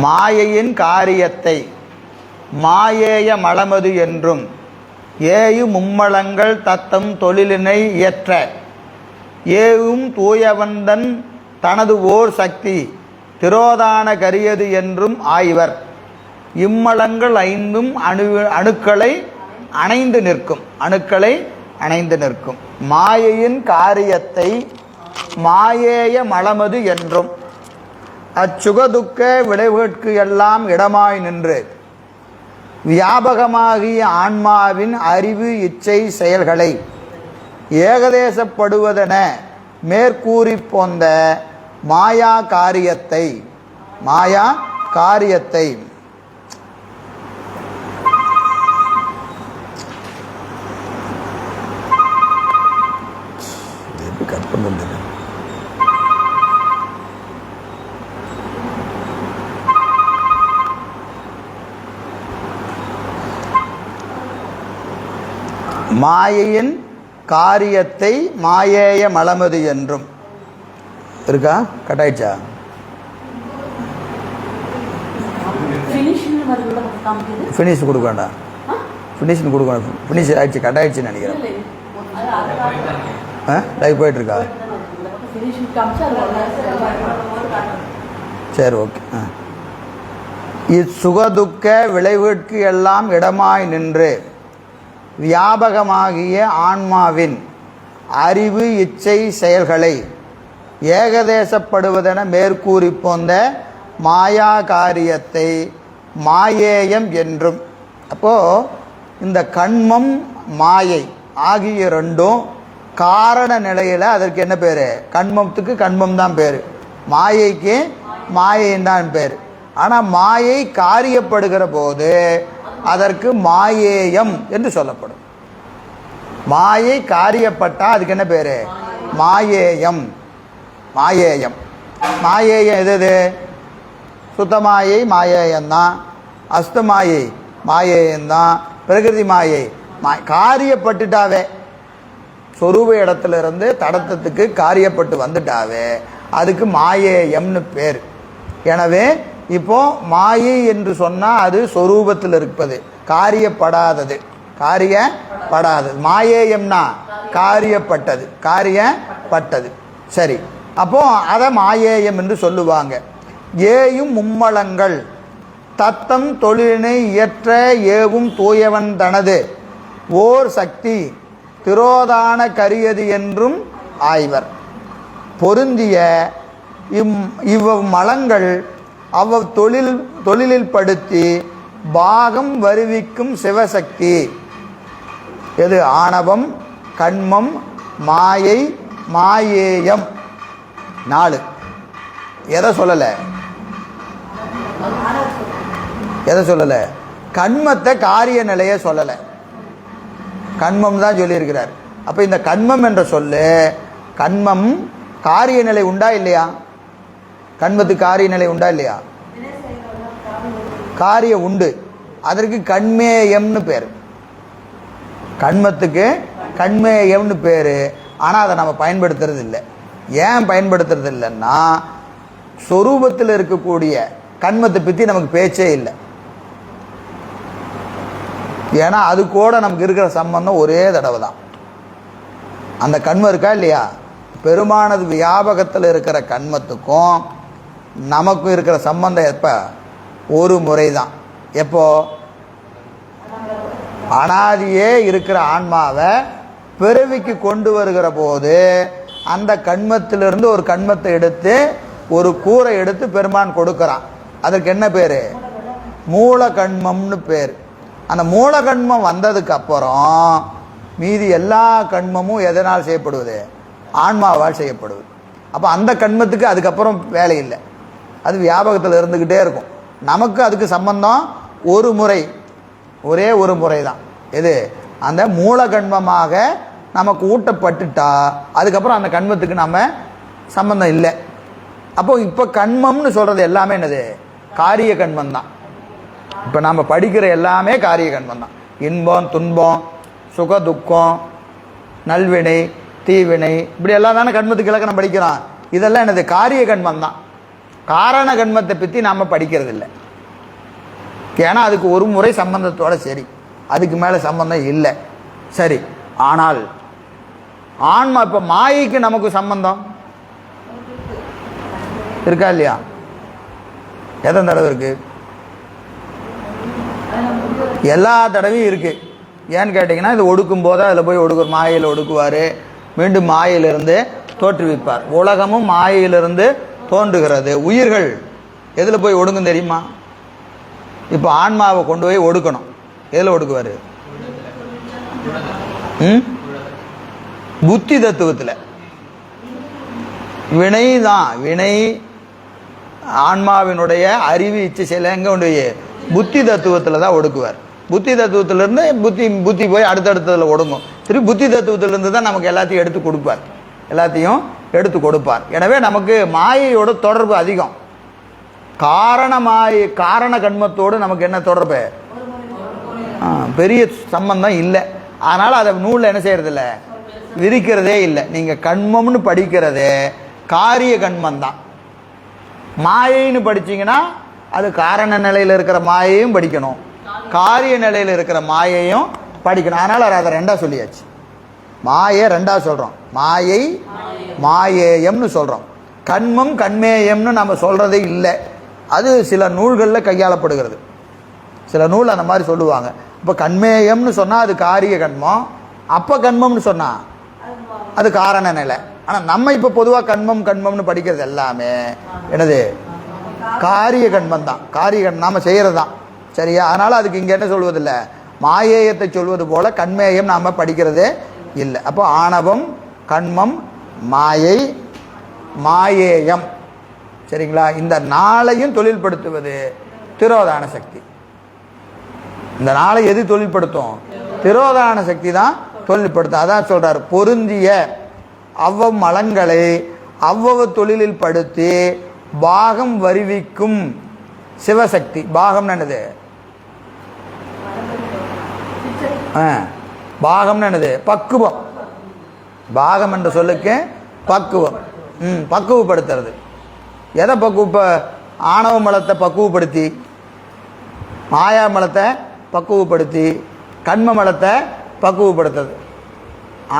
மாயையின் காரியத்தை மாயேய மலமது என்றும் ஏயு மும்மலங்கள் தத்தம் தொழிலினை இயற்ற ஏவும் தூயவந்தன் தனது ஓர் சக்தி திரோதான கரியது என்றும் ஆய்வர். இம்மலங்கள் ஐந்தும் அணு அணுக்களை அணைந்து நிற்கும் அணுக்களை அணைந்து நிற்கும். மாயையின் காரியத்தை மாயேய மலமது என்றும் அச்சுகதுக்க விளைவுகளுக்கு எல்லாம் இடமாய் நின்று. வியாபகமாகிய ஆன்மாவின் அறிவு இச்சை செயல்களை ஏகதேசப்படுவதென மேற்கூறி போந்த மாயா காரியத்தை மாயா காரியத்தை. மாயையின் காரியத்தை மாயேய மலமது என்றும். இருக்கா? கட்டாயிச்சா ஃபினிஷ் கொடுக்க வேண்டாம். ஃபினிஷ்னு கொடுக்க வேண்டாம். ஃபினிஷ் ஆயிடுச்சு. கட்டாயிடுச்சுன்னு நினைக்கிறேன். ஆ? லைவ் போயிட்டுருக்கா? ஃபினிஷிங் சரி ஓகே. ஆ. இச்சுகதுக்க விளைவிற்கு எல்லாம் இடமாய் நின்று. வியாபகமாகிய ஆன்மாவின் அறிவு இச்சை செயல்களை ஏகதேசப்படுவதென மேற்கூறி போந்த மாயா காரியத்தை மாயேயம் என்றும். அப்போது இந்த கண்மம் மாயை ஆகிய ரெண்டும் காரண நிலையில் அதற்கு என்ன பேர்? கண்மத்துக்கு கண்மம் தான் பேர். மாயைக்கு மாயைன்னு தான் பேர். ஆனால் மாயை காரியப்படுகிற போது அதற்கு மாயேயம் என்று சொல்லப்படும். மாயை காரியப்பட்டால் அதுக்கு என்ன பேர்? மாயேயம். மாயேயம். மாயேயம் எது எது சுத்தமாயை மாயேயம்தான் அஸ்தமாயை மாயேயம்தான் பிரகிருதி மாயை மா காரியப்பட்டுட்டாவே. சொரூப இடத்துல இருந்து தடத்தத்துக்கு காரியப்பட்டு வந்துட்டாவே. அதுக்கு மாயேயம்னு பேர். எனவே இப்போ மாயை என்று சொன்னால் அது சொரூபத்தில் இருப்பது. காரியப்படாதது. காரியப்படாதது. மாயேயம்னா காரியப்பட்டது. காரியப்பட்டது. சரி. அப்போ அதை மாயேயம் என்று சொல்லுவாங்க. ஏயும் மும்மலங்கள். தத்தம் தொழிலினை இயற்ற ஏவும் தூயவன் தனது. ஓர் சக்தி. திரோதான கரியது என்றும் ஆய்வர். பொருந்திய இம் இவ்வ அவ தொழில் தொழிலில் படுத்தி பாகம் வருவிக்கும் சிவசக்தி. எது? ஆணவம் கண்மம் மாயை மாயேயம். நாலு. எதை சொல்லலை? எதை சொல்லலை? கண்மத்தை காரிய நிலையை சொல்லலை. கண்மம் தான் சொல்லியிருக்கிறார். அப்போ இந்த கண்மம் என்ற சொல்லு கண்மம் காரிய நிலை உண்டா இல்லையா? கண்மத்து காரிய நிலை உண்டா இல்லையா? காரியம் உண்டு. அதற்கு கண்மேயம்னு பேர். கண்மத்துக்கு கண்மேயம்னு பேர். ஆனால் அதை நம்ம பயன்படுத்துறது இல்லை ஏன் பயன்படுத்துறது இல்லைன்னா சொரூபத்தில் இருக்கக்கூடிய கண்மத்தை பற்றி நமக்கு பேச்சே இல்லை. ஏன்னா அது கூட நமக்கு இருக்கிற சம்பந்தம் ஒரே தடவை தான். அந்த கண்மம் இருக்கா இல்லையா? பெருமானது வியாபகத்தில் இருக்கிற கண்மத்துக்கும் நமக்கும் இருக்கிற சம்பந்தம் எப்போ? ஒரு முறை தான் எப்போ? அனாதியே இருக்கிற ஆன்மாவை பிறவிக்கு கொண்டு வருகிற போது அந்த கண்மத்திலிருந்து ஒரு கண்மத்தை எடுத்து ஒரு கூரை எடுத்து பெருமான் கொடுக்குறான். அதற்கு என்ன பேர்? மூல கண்மம்னு பேர். அந்த மூல கண்மம் வந்ததுக்கு அப்புறம் மீதி எல்லா கண்மமும் எதனால் செய்யப்படுவது? ஆன்மாவால் செய்யப்படுவது. அப்போ அந்த கண்மத்துக்கு அதுக்கப்புறம் வேலை இல்லை. அது வியாபகத்தில் இருந்துக்கிட்டே இருக்கும். நமக்கு அதுக்கு சம்பந்தம் ஒரு முறை ஒரே ஒரு முறை தான் எது? அந்த மூல கண்மமாக நமக்கு ஊட்டப்பட்டுட்டா அதுக்கப்புறம் அந்த கண்மத்துக்கு நம்ம சம்பந்தம் இல்லை. அப்போ இப்போ கண்மம்னு சொல்கிறது எல்லாமே என்னது? காரிய கண்மம் தான் இப்போ நாம் படிக்கிற எல்லாமே காரிய கண்மம் தான் இன்பம் துன்பம் சுக துக்கம் நல்வினை தீவினை இப்படி எல்லாம் தானே கண்மத்துக்கு இலக்கணம் படிக்கிறான் இதெல்லாம் என்னது? காரிய கண்மம் தான் காரண கண்மத்தை பற்றி நாம் படிக்கிறது இல்லை ஏன்னா அதுக்கு ஒரு முறை சம்பந்தத்தோட சரி. அதுக்கு மேலே சம்பந்தம் இல்லை. சரி. ஆனால் ஆன்மா இப்போ மாயைக்கு நமக்கு சம்பந்தம்? இருக்கா இல்லையா? எத்தனை தடவை இருக்கு? எல்லா தடவையும் இருக்கு. ஏன்னு கேட்டிங்கன்னா இது ஒடுக்கும் போது அதில் போய் ஒடுக்குற மாயையில் ஒடுக்குவார். மீண்டும் மாயையிலிருந்து தோற்றுவிப்பார். உலகமும் மாயையிலிருந்து தோன்றுகிறது. உயிர்கள் எதில் போய் ஒடுங்கும் தெரியுமா? இப்போ ஆன்மாவை கொண்டு போய் ஒடுக்கணும். எதில் ஒடுக்குவார்? ம்? புத்தி தத்துவத்தில். வினை தான். வினை ஆன்மாவினுடைய அறிவு இச்சை செயல எங்கே கொண்டு போய்? புத்தி தத்துவத்தில் தான் ஒடுக்குவார். புத்தி தத்துவத்திலேருந்து புத்தி புத்தி போய் அடுத்தடுத்ததில் ஒடுங்கும். திருப்பி புத்தி தத்துவத்திலேருந்து தான் நமக்கு எல்லாத்தையும் எடுத்து கொடுப்பார். எல்லாத்தையும் எடுத்து கொடுப்பார். எனவே நமக்கு மாயையோட தொடர்பு அதிகம். காரண மாயை காரண கண்மத்தோடு நமக்கு என்ன தொடர்பு? பெரிய சம்பந்தம் இல்லை. அதனால் அதை நூலில் என்ன செய்யறதில்ல? விரிக்கிறதே இல்லை. நீங்கள் கண்மம்னு படிக்கிறது காரிய கண்மம் தான் மாயைன்னு படிச்சிங்கன்னா அது காரண நிலையில் இருக்கிற மாயையும் படிக்கணும். காரிய நிலையில் இருக்கிற மாயையும் படிக்கணும். அதனால் அதை ரெண்டாக சொல்லியாச்சு. மாயை ரெண்டாக சொல்கிறோம் மாயை மாயேயம்னு சொல்கிறோம் கண்மம் கண்மேயம்னு நம்ம சொல்கிறதே இல்லை. அது சில நூல்களில் கையாளப்படுகிறது. சில நூல் அந்த மாதிரி சொல்லுவாங்க. இப்போ கண்மேயம்னு சொன்னால் அது காரிய கண்மம். அப்போ கண்மம்னு சொன்னால் அது காரண நிலை. ஆனால் நம்ம இப்போ பொதுவாக கண்மம் கண்மம்னு படிக்கிறது எல்லாமே என்னது? காரிய கண்மம் தான். காரிய கண் நாம் செய்கிறது தான். சரியா? அதனால் அதுக்கு இங்கே என்ன சொல்வதில்லை? மாயேயத்தை சொல்வது போல கண்மேயம் நாம் படிக்கிறதே இல்லை. அப்போ ஆணவம் கண்மம் மாயை மாயேயம். சரிங்களா? இந்த நாளையும் தொழில்படுத்துவது திரோதான சக்தி. இந்த நாளை எது தொழில்படுத்தும்? திரோதான சக்தி தான் தொழில்படுத்தும். அதான் சொல்றார் பொருந்திய அவ்வம் மலங்களை அவ்வவ தொழிலில் படுத்தி பாகம் வருவிக்கும் சிவசக்தி. பாகம் என்னது? ஆ, என்னது? பக்குவம். பாகம் என்ற சொல்லுக்கு பக்குவம். ம் பக்குவப்படுத்துறது. எதை பக்குவ ஆணவ மலத்தை பக்குவப்படுத்தி மாயா மலத்தை பக்குவப்படுத்தி கண்ம மலத்தை பக்குவப்படுத்துறது.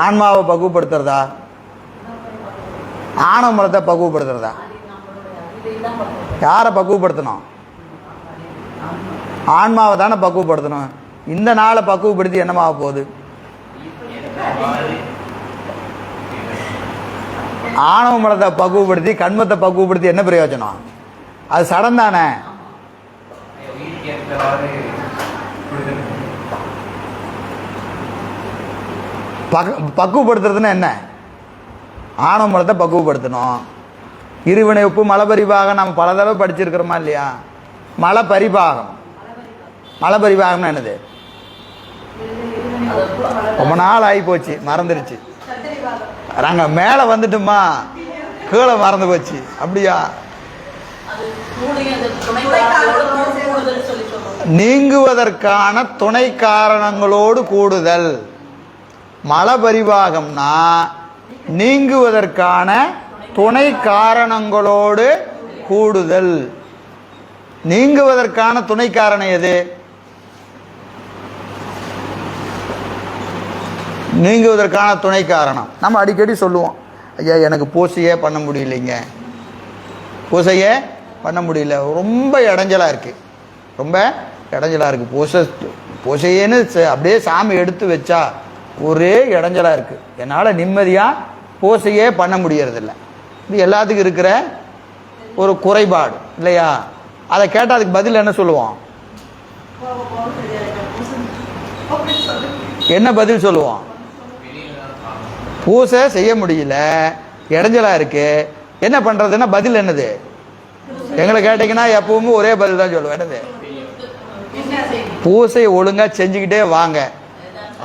ஆன்மாவை பக்குவப்படுத்துறதா? ஆணவ மலத்தை பக்குவப்படுத்துறதா? யாரை பக்குவப்படுத்தணும்? ஆன்மாவை தானே பக்குவப்படுத்தணும். இந்த நாளை பக்குவப்படுத்தி என்னமாக போகுது? ஆணவ மலத்தை பக்குவப்படுத்தி கண்மத்தை பக்குவப்படுத்தி என்ன பிரயோஜனம்? அது சடம் தானே? பக்குவப்படுத்துறதுன்னா என்ன? ஆணவ மலத்தை பக்குவப்படுத்தணும். இருவினை உப்பு மலை பரிபாகம் நம்ம பல தடவை படிச்சிருக்கிறோமா இல்லையா? மலை பரிபாகம் மலை பரிபாகம்னா என்னது? ரொம்ப நாள் ஆகி போச்சு மறந்துருச்சு. நாங்கள் மேலே வந்துட்டோமா கீழே மறந்து போச்சு. அப்படியா? நீங்குவதற்கான துணை காரணங்களோடு கூடுதல். மழை பரிவாகம்னா நீங்குவதற்கான துணை காரணங்களோடு கூடுதல். நீங்குவதற்கான துணை காரணம் எது? நீங்குவதற்கான துணை காரணம். நம்ம அடிக்கடி சொல்லுவோம் ஐயா எனக்கு பூசையே பண்ண முடியலைங்க. பூசையே பண்ண முடியல. ரொம்ப இடைஞ்சலாக இருக்குது ரொம்ப இடைஞ்சலாக இருக்குது பூசை பூசையேன்னு ச- அப்படியே சாமி எடுத்து வச்சா ஒரே இடைஞ்சலாக இருக்குது என்னால் நிம்மதியாக பூசையே பண்ண முடியறதில்ல. இது எல்லாத்துக்கும் இருக்கிற ஒரு குறைபாடு இல்லையா? அதை கேட்டால் அதுக்கு பதில் என்ன சொல்லுவோம்? என்ன பதில் சொல்லுவோம்? பூசை செய்ய முடியல இடைஞ்சலாக இருக்குது என்ன பண்ணுறதுன்னா பதில் என்னது? எங்களை கேட்டிங்கன்னா எப்பவுமே ஒரே பதில் தான் சொல்லுவேன். என்னது? பூசை ஒழுங்காக செஞ்சுக்கிட்டே வாங்க.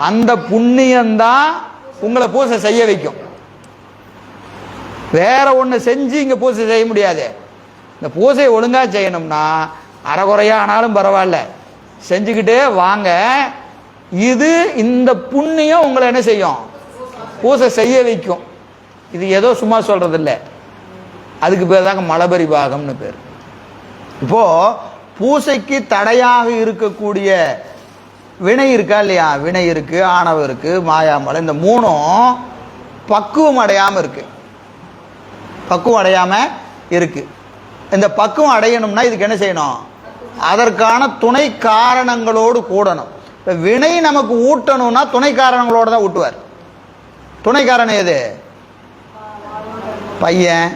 அந்த புண்ணியம்தான் உங்களை பூசை செய்ய வைக்கும். வேற ஒன்று செஞ்சு இங்கே பூசை செய்ய முடியாது. இந்த பூசையை ஒழுங்காக செய்யணும்னா அறகுறையா ஆனாலும் பரவாயில்ல. செஞ்சுக்கிட்டே வாங்க. இது இந்த புண்ணியம் உங்களை என்ன செய்யும்? பூசை செய்ய வைக்கும். இது ஏதோ சும்மா சொல்கிறதில்ல அதுக்கு பேர் தாங்க மலபரிபாகம்னு பேர். இப்போ பூசைக்கு தடையாக இருக்கக்கூடிய வினை இருக்கா இல்லையா? வினை இருக்கு ஆணவம் இருக்கு மாயாமலை இந்த மூணும் பக்குவம் அடையாம இருக்கு. பக்குவம் அடையாம இருக்கு. இந்த பக்குவம் அடையணும்னா இதுக்கு என்ன செய்யணும்? அதற்கான துணை காரணங்களோடு கூடணும். இப்போ வினை நமக்கு ஊட்டணும்னா துணை காரணங்களோடு தான் ஊட்டுவார். துணைக்காரன் எது? பையன்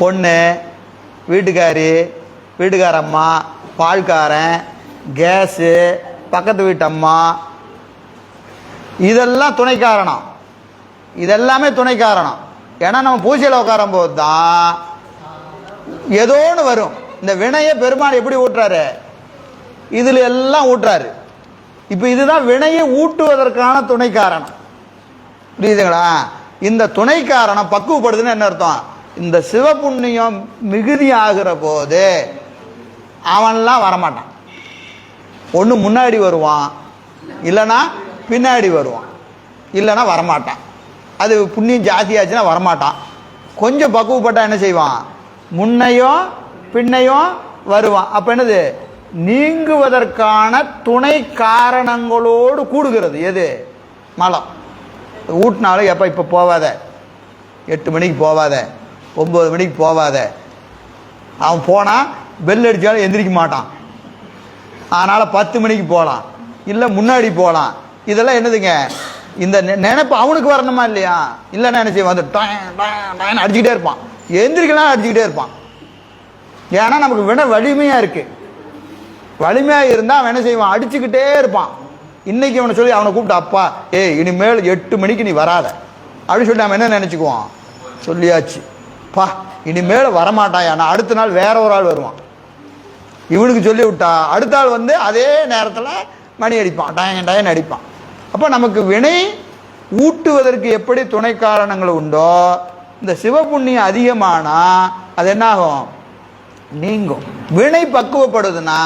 பொண்ணு வீட்டுக்காரி வீட்டுக்காரம்மா பால்காரன் கேஸு பக்கத்து வீட்டம்மா. இதெல்லாம் துணை காரணம் இதெல்லாமே துணை காரணம் ஏன்னா நம்ம பூஜையில் உட்காரும் போது தான் ஏதோ ஒன்று வரும். இந்த வினையை பெருமாள் எப்படி ஊட்டுறாரு? இதில் எல்லாம் ஊட்டுறாரு. இப்போ இதுதான் வினையை ஊட்டுவதற்கான துணை காரணம் புரியுதுங்களா? இந்த துணை காரணம் பக்குவப்படுதுன்னு என்ன அர்த்தம்? இந்த சிவபுண்ணியம் மிகுதி ஆகிற போது அவன்லாம் வரமாட்டான். ஒன்று முன்னாடி வருவான் இல்லைன்னா பின்னாடி வருவான். இல்லைன்னா வரமாட்டான். அது புண்ணியம் ஜாஸ்தியாச்சுன்னா வரமாட்டான். கொஞ்சம் பக்குவப்பட்டா என்ன செய்வான்? முன்னையும் பின்னையும் வருவான். அப்போ என்னது? நீங்குவதற்கான துணை காரணங்களோடு கூடுகிறது. எது? மலம். ஊட்டினாலும் எப்போ இப்போ போவாத? எட்டு மணிக்கு போவாத. ஒம்பது மணிக்கு போவாத. அவன் போனால் பெல் அடித்தாலும் எந்திரிக்க மாட்டான். அதனால் பத்து மணிக்கு போகலாம் இல்லை முன்னாடி போகலாம் இதெல்லாம் என்னதுங்க? இந்த நினைப்பு அவனுக்கு வரணுமா இல்லையா? இல்லைன்னா என்ன செய்வான்? வந்து டொய், அடிச்சுக்கிட்டே இருப்பான். எந்திரிக்கலாம் அடிச்சுக்கிட்டே இருப்பான். ஏன்னா நமக்கு விட வலிமையாக இருக்குது வலிமையாக இருந்தால் அவன் என்ன செய்வான்? அடிச்சுக்கிட்டே இருப்பான். இன்னைக்கு அவனை சொல்லி அவனை கூப்பிட்டு அப்பா ஏய் இனிமேல் எட்டு மணிக்கு நீ வராத. அப்படின்னு சொல்லி நம்ம என்ன நினச்சிக்குவான்? சொல்லியாச்சு. பா இனிமேல் வரமாட்டாயா? நான் அடுத்த நாள் வேற ஒரு ஆள் வருவான். இவனுக்கு சொல்லி விட்டா அடுத்த ஆள் வந்து அதே நேரத்தில் மணி அடிப்பான் டயன் டயன் அடிப்பான். அப்போ நமக்கு வினை ஊட்டுவதற்கு எப்படி துணை காரணங்கள் உண்டோ இந்த சிவபுண்ணியம் அதிகமானா அது என்னாகும்? நீங்கும். வினை பக்குவப்படுதுன்னா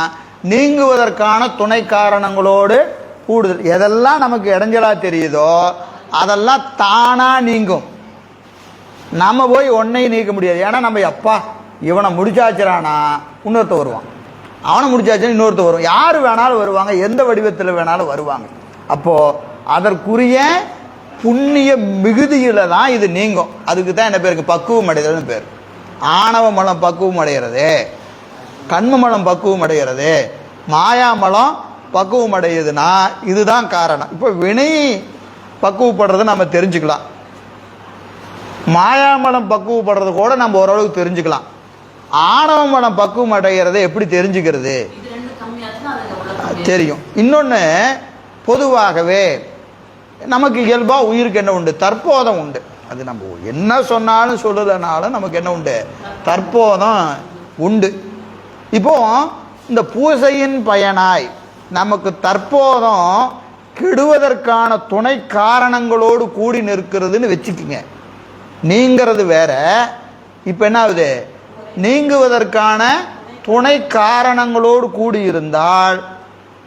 நீங்குவதற்கான துணை காரணங்களோடு கூடுதல். எதெல்லாம் நமக்கு இடைஞ்சலா தெரியுதோ அதெல்லாம் தானா நீங்கும். நம்ம போய் ஒன்னையும் நீக்க முடியாது. ஏன்னா நம்ம எப்பா இவனை முடிச்சாச்சுறானா இன்னொருத்த வருவான். அவனை முடிச்சாச்சுன்னா இன்னொருத்த வரும். யார் வேணாலும் வருவாங்க எந்த வடிவத்தில் வேணாலும் வருவாங்க. அப்போ அதற்குரிய புண்ணிய மிகுதியில தான் இது நீங்கும். அதுக்கு தான் என்ன பேருக்கு பக்குவம் அடைதல்னு பேர். ஆணவ மலம் பக்குவம் அடைகிறது கண்ம மலம் பக்குவம் அடைகிறது மாயாமலம் பக்குவம் அடையுதுன்னா இதுதான் காரணம். இப்போ வினை பக்குவப்படுறதை நம்ம தெரிஞ்சுக்கலாம். மாயாமலம் பக்குவப்படுறது கூட நம்ம ஓரளவுக்கு தெரிஞ்சுக்கலாம். ஆணவ மலம் பக்குவம் அடைகிறதை எப்படி தெரிஞ்சுக்கிறது? தெரியும். இன்னொன்று பொதுவாகவே நமக்கு இயல்பாக உயிருக்கு என்ன உண்டு? தற்போதம் உண்டு. அது நம்ம என்ன சொன்னாலும் சொல்லலைனாலும் நமக்கு என்ன உண்டு? தற்போதம் உண்டு. இப்போ இந்த பூசையின் பயனாய் நமக்கு தற்போதும் கெடுவதற்கான துணை காரணங்களோடு கூடி நிற்கிறதுன்னு வச்சுக்கோங்க. நீங்கிறது வேற இப்போ என்ன ஆகுது? நீங்குவதற்கான துணை காரணங்களோடு கூடி இருந்தால்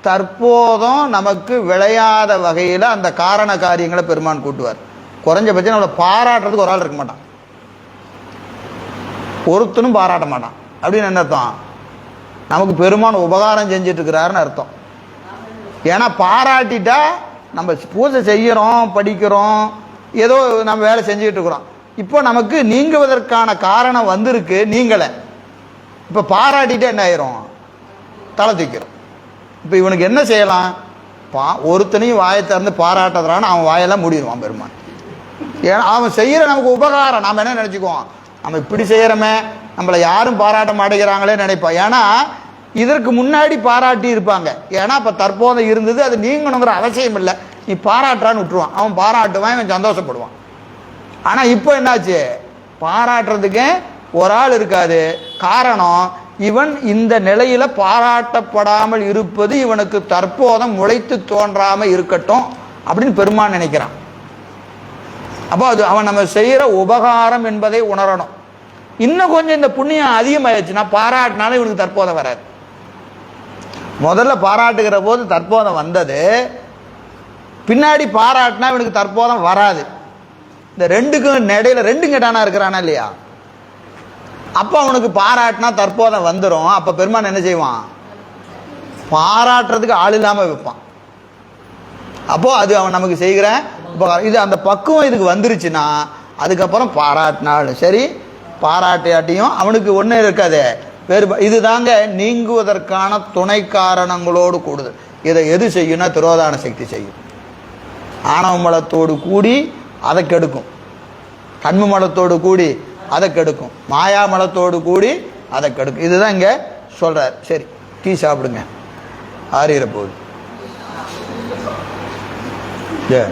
தற்போதும் நமக்கு விளையாத வகையில் அந்த காரண காரியங்களை பெருமான் கூட்டுவார். குறைஞ்சபட்சம் நம்மளை பாராட்டுறதுக்கு ஒரு ஆள் இருக்க மாட்டான். ஒருத்தனும் பாராட்ட மாட்டான். அப்படின்னு என்ன அர்த்தம்? நமக்கு பெருமான் உபகாரம் செஞ்சுட்டு இருக்கிறாருன்னு அர்த்தம். ஏன்னா பாராட்டிட்டா நம்ம பூஜை செய்கிறோம் படிக்கிறோம் ஏதோ நம்ம வேலை செஞ்சுக்கிட்டு இருக்கிறோம். இப்போ நமக்கு நீங்குவதற்கான காரணம் வந்திருக்கு நீங்களே இப்போ பாராட்டிட்டு என்ன ஆயிரும்? தலை தூக்கிறோம் இப்போ இவனுக்கு என்ன செய்யலாம்? பா ஒருத்தனையும் வாயை திறந்து பாராட்டுறான்னு அவன் வாயெல்லாம் மூடிடுவான் பெருமான். ஏன்னா அவன் செய்கிற நமக்கு உபகாரம். நாம் என்ன நினச்சிக்குவோம்? நம்ம இப்படி செய்கிறோமே நம்மளை யாரும் பாராட்ட மாட்டேங்கிறாங்களே நினைப்பான் ஏன்னா இதற்கு முன்னாடி பாராட்டி இருப்பாங்க. ஏன்னா இப்போ தற்போது இருந்தது அது நீங்கணுங்கிற அவசியம் இல்லை. நீ பாராட்டுறான்னு விட்டுருவான். அவன் பாராட்டுவான் இவன் சந்தோஷப்படுவான். ஆனால் இப்போ என்னாச்சு? பாராட்டுறதுக்கு ஒரு ஆள் இருக்காது காரணம் இவன் இந்த நிலையில பாராட்டப்படாமல் இருப்பது இவனுக்கு தற்போதம் முளைத்து தோன்றாம இருக்கட்டும் அப்படின்னு பெருமான் நினைக்கிறான். அப்போ அது அவன் நம்ம செய்கிற உபகாரம் என்பதை உணரணும். இன்னும் கொஞ்சம் இந்த புண்ணியம் அதிகமாயிடுச்சுன்னா பாராட்டினாலும் இவனுக்கு தற்போதம் வராது. முதல்ல பாராட்டுகிற போது தற்போதம் வந்தது. பின்னாடி பாராட்டினா இவனுக்கு தற்போதம் வராது. இந்த ரெண்டுக்கும் இடையில ரெண்டும் கெட்டானா இருக்கிறானா இல்லையா? அப்போ அவனுக்கு பாராட்டினா தற்போதம் வந்துடும் அப்போ பெருமான் என்ன செய்வான்? பாராட்டுறதுக்கு ஆள் இல்லாமல் வைப்பான். அப்போது அது அவன் நமக்கு செய்கிற உபகாரம். இது அந்த பக்குவம் இதுக்கு வந்துருச்சுன்னா அதுக்கப்புறம் பாராட்டினாலும் சரி பாராட்டியாட்டியும் அவனுக்கு ஒன்றும் இருக்காது. வேறு இதுதாங்க நீங்குவதற்கான துணை காரணங்களோடு கூடுது. இதை எது செய்யும்னா திரோதான சக்தி செய்யும். ஆணவ மலத்தோடு கூடி அதை கெடுக்கும். கண்ம மலத்தோடு கூடி அதை கெடுக்கும். மாயா மலத்தோடு கூடி அதை கெடுக்கும். இதுதான் இங்கே சொல்கிறார் சரி டீ சாப்பிடுங்க. ஆறிற போகுது ஏ.